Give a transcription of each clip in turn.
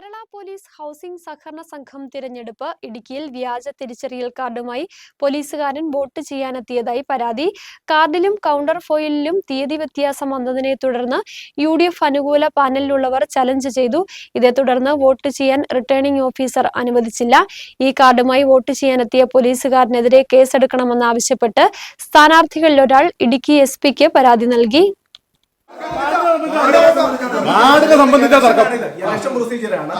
Kerala police housing സഹകരണ സംഘം തിരഞ്ഞെടുപ്പ് ഇടുക്കിയിൽ വ്യാജ തിരിച്ചറിയൽ കാർഡുമായി പോലീസുകാരൻ വോട്ട് ചെയ്യാനെത്തിയതായി പരാതി. കാർഡിലും കൗണ്ടർ ഫോയിലിലും തീയതി വ്യത്യാസം വന്നതിനെ തുടർന്ന് യു ഡി എഫ് അനുകൂല പാനലിലുള്ളവർ ചലഞ്ച് ചെയ്തു. ഇതേ തുടർന്ന് വോട്ട് ചെയ്യാൻ റിട്ടേണിംഗ് ഓഫീസർ അനുവദിച്ചില്ല. ഈ കാർഡുമായി വോട്ട് ചെയ്യാനെത്തിയ പോലീസുകാരനെതിരെ കേസെടുക്കണമെന്നാവശ്യപ്പെട്ട് സ്ഥാനാർത്ഥികളിലൊരാൾ ഇടുക്കി എസ് പിക്ക് പരാതി നൽകി. നാടിനെ സംബന്ധിച്ച തർക്കം ഇലക്ഷൻ പ്രൊസീജിയറാണ്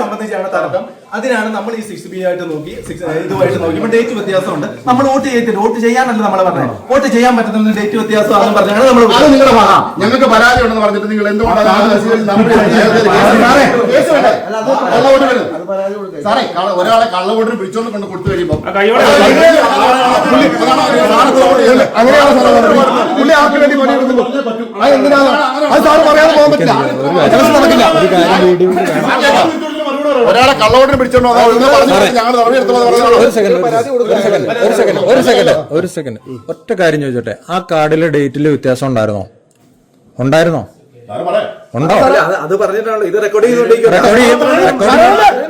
സംബന്ധിച്ചാണ് തർക്കം അതിനാണ് നമ്മൾ ഈ സിക്സ് ബി ആയിട്ട് നോക്കി സിക്സ് ഇതുമായിട്ട് നോക്കി ഇപ്പൊ ഡേറ്റ് വ്യത്യാസമുണ്ട് നമ്മൾ വോട്ട് ചെയ്യത്തില്ല വോട്ട് ചെയ്യാനല്ല നമ്മൾ പറഞ്ഞത് വോട്ട് ചെയ്യാൻ പറ്റുന്ന ഡേറ്റ് വ്യത്യാസമാണെന്ന് പറഞ്ഞാണ് നമ്മൾ അത് നിങ്ങളുടെ ഭാഗം ഞങ്ങൾക്ക് പരാതി ഉണ്ടെന്ന് പറഞ്ഞിട്ട് നിങ്ങൾ എന്തുകൊണ്ടാണ് സാറേ, ഒരാളെ കള്ളവോട്ടിന് പിടിച്ചോണ്ട് കൊണ്ട് കൊടുത്തു കഴിയുമ്പോൾ. അങ്ങനെയാണ് സാറ് അത് എന്തിനാണ് അത് സാറ് പറയാതെ പോകാൻ പറ്റില്ല കേസ് നടക്കില്ല ഒരാളെ കള്ളവോട്ടിന് പിടിച്ചോണ്ട് ഒരു സെക്കൻഡ് ഒരു സെക്കൻഡ് ഒരു സെക്കൻഡ് ഒരു സെക്കൻഡ് ഒരു സെക്കൻഡ് ഒറ്റ കാര്യം ചോദിച്ചോട്ടെ ആ കാർഡിലെ ഡേറ്റിൽ വ്യത്യാസം ഉണ്ടായിരുന്നോ ഉണ്ടായിരുന്നോ ഉണ്ടോ അല്ല, അത് അത് പറഞ്ഞിട്ടാണല്ലോ ഇത് റെക്കോർഡ് ചെയ്തോണ്ടിരിക്കും റെക്കോർഡ് റെക്കോർഡ്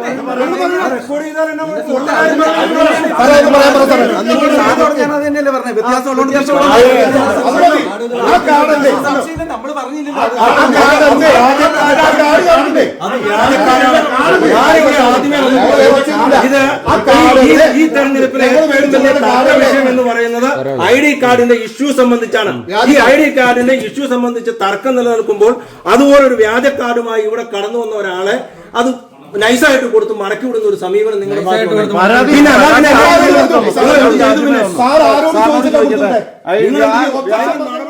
ഇത് ഈ- തെരഞ്ഞെടുപ്പിലെ വിഷയം എന്ന് പറയുന്നത് ഐ ഡി കാർഡിന്റെ ഇഷ്യൂ സംബന്ധിച്ചാണ് ഈ ഐ ഡി കാർഡിന്റെ ഇഷ്യൂ സംബന്ധിച്ച് തർക്കം നിലനിൽക്കുമ്പോൾ അതുപോലൊരു വ്യാജ കാർഡുമായി ഇവിടെ കടന്നു വന്ന ഒരാളെ അത് നൈസായിട്ട് കൊടുത്ത് മടക്കി വിടുന്ന ഒരു സമീപനം നിങ്ങളുടെ ഭാഗത്തുനിന്ന്